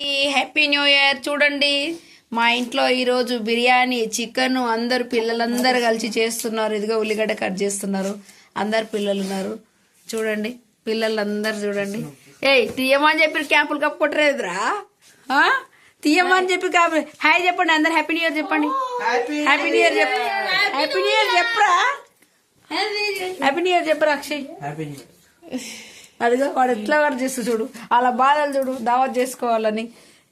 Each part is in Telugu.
హ్యాపీ న్యూ ఇయర్ చూడండి. మా ఇంట్లో ఈరోజు బిర్యానీ చికెన్ అందరు పిల్లలందరూ కలిసి చేస్తున్నారు. ఇదిగో ఉల్లిగడ్డ కట్ చేస్తున్నారు. అందరు పిల్లలు ఉన్నారు. చూడండి పిల్లలు అందరు చూడండి. ఏయ్ తీయమని చెప్పి క్యాంపులు కప్పుకుంటారేదిరా ఆ? తీయమని చెప్పి కాపు హాయ్ చెప్పండి అందరు హ్యాపీ న్యూ ఇయర్ చెప్పండి. హ్యాపీ న్యూ ఇయర్ చెప్పు హ్యాపీ న్యూ ఇయర్ చెప్పరా? హ్యాపీ న్యూ ఇయర్ చెప్పరా అక్షయ్? అదిగో వాడు ఎట్లా వాడు చేస్తూ చూడు. అలా బాధలు చూడు దావత్ చేసుకోవాలని.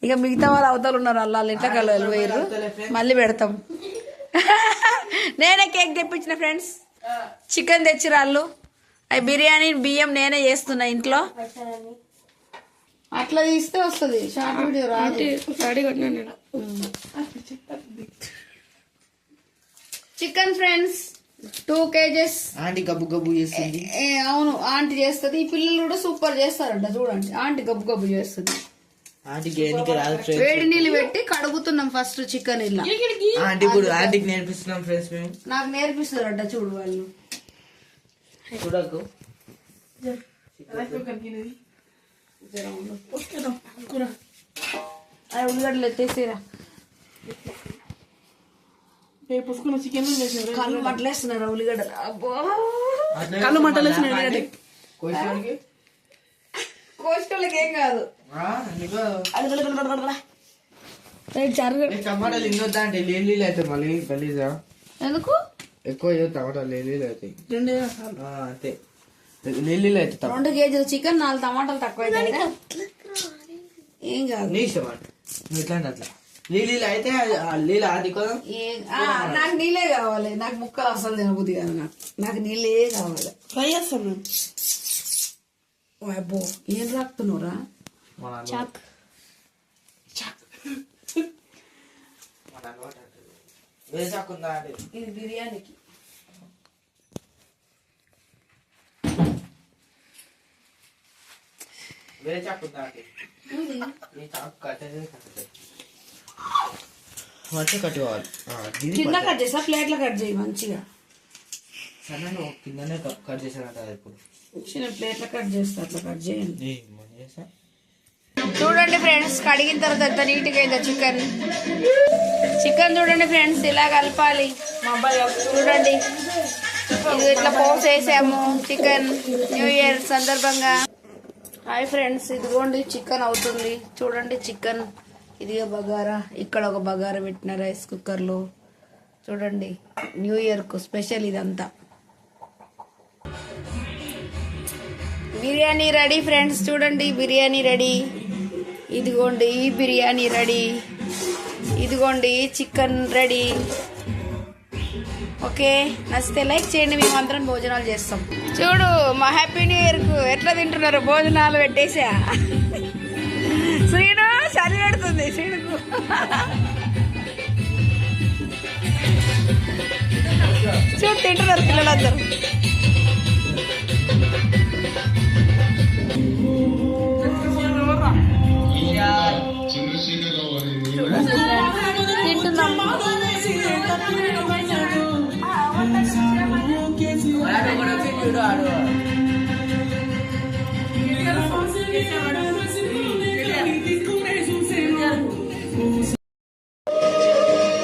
ఇక మిగతా వాళ్ళు అవతలు ఉన్నారు అలా వాళ్ళ ఇంట్లో కలవాలి వేరు మళ్ళీ పెడతాం. నేనే కేక్ తెప్పించిన ఫ్రెండ్స్ చికెన్ తెచ్చిర్రు వాళ్ళు అవి బిర్యానీ బియ్యం నేనే చేస్తున్నా ఇంట్లో. అట్లా తీస్తే వస్తుంది. Short video chicken friends two KGs. Aunty గబ్బు గబ్బు చేస్తుంది. ఏ అవును ఆంటీ చేస్తుంది. ఈ పిల్లలు కూడా సూపర్ చేస్తారంట చూడండి. ఆంటీ గబ్బు గబ్బు చేస్తుంది. వేడి నీళ్ళు పెట్టి కడుగుతున్నాం ఫస్ట్ చికెన్ ఇలా. ఆంటీ ఆంటీకి నేర్పిస్తున్నాం ఫ్రెండ్స్ మేము. నాకు నేర్పిస్తారంట చూడు వాళ్ళు. చూడకు. అవి ఉల్లిగడ్డలు ఎత్తేసిరా. పుసుకున్న చికెన్ కళ్ళు మట్టలేస్తున్నారు ఉల్లిగడ్డలు అబ్బో. కళ్ళు మంటలు వేసిన కోసానికి కోసుకోళ్ళకి ఏం కాదు. టమాటాలు ఇన్నొద్దా అంటే నీళ్ళు అవుతాయి మళ్ళీ గలీజా? ఎందుకు? ఎక్కువ టమాటాలు నీళ్ళు అవుతాయి అంతే. అవుతాయి రెండు కేజీల చికెన్ నాలుగు టమాటాలు తక్కువ అవుతాయి ఏం కాదు. నీ ఇష్టం అట్లా? నీళ్ళు అయితే అది- ఆ నీళ్ళు ఆది కదా ఏం ఆ, నాకు నీళ్ళే కావాలి. నాకు ముక్కలు అసలు తినబుద్ది కాదు నాకు. నాకు నీళ్ళే కావాలి. ఫ్రై చేస్తాం మేము ఓ అబ్బో ఏం రాకుతున్నావురా? మన అలవాటు. మన అలవాటు అంటది. వేసాకుందా అంటే ఇది బిర్యానీకి. వేసాకుందా అంటే ఈ చాకు కట్టేదే కట్టేది. మంచిగా కట్టుకోవాలి ఆ, ఇది కింద కట్ చేసా ప్లేట్లో కట్ చేయి మంచిగా. సన్నగా కిందనే కట్ చేశానంట అది ఇప్పుడు. చిన్న ప్లేట్లో కట్ చేస్తా అట్లా కట్ చేయండి. చూడండి ఫ్రెండ్స్ కడిగిన తర్వాత ఎంత నీట్గా అయిందో చికెన్. చికెన్ చూడండి ఫ్రెండ్స్ ఇలా కలపాలి. చూడండి. ఇది ఇట్లా పోసేసాము చికెన్ న్యూ ఇయర్ సందర్భంగా. హాయ్ ఫ్రెండ్స్ ఇదిగోండి చికెన్ అవుతుంది. చూడండి చికెన్. ఇది బగారా. ఇక్కడ ఒక బగారా పెట్టిన రైస్ కుక్కర్లో చూడండి న్యూ ఇయర్కు స్పెషల్ ఇదంతా. బిర్యానీ రెడీ ఫ్రెండ్స్ చూడండి బిర్యానీ రెడీ. ఇదిగోండి ఈ బిర్యానీ రెడీ. ఇదిగోండి చికెన్ రెడీ. ఓకే నచ్చితే లైక్ చేయండి మేము అందరం భోజనాలు చేస్తాం. చూడు మా హ్యాపీ న్యూ ఇయర్కు ఎట్లా తింటున్నారు? భోజనాలు పెట్టేసా? ശ്രീനു ശരീരം എടുത്തുന്നേ ശ്രീനു ചുട്ടിട്ട് നിർത്തില്ലല്ലോ അന്തർ. കിട്ടുന്ന?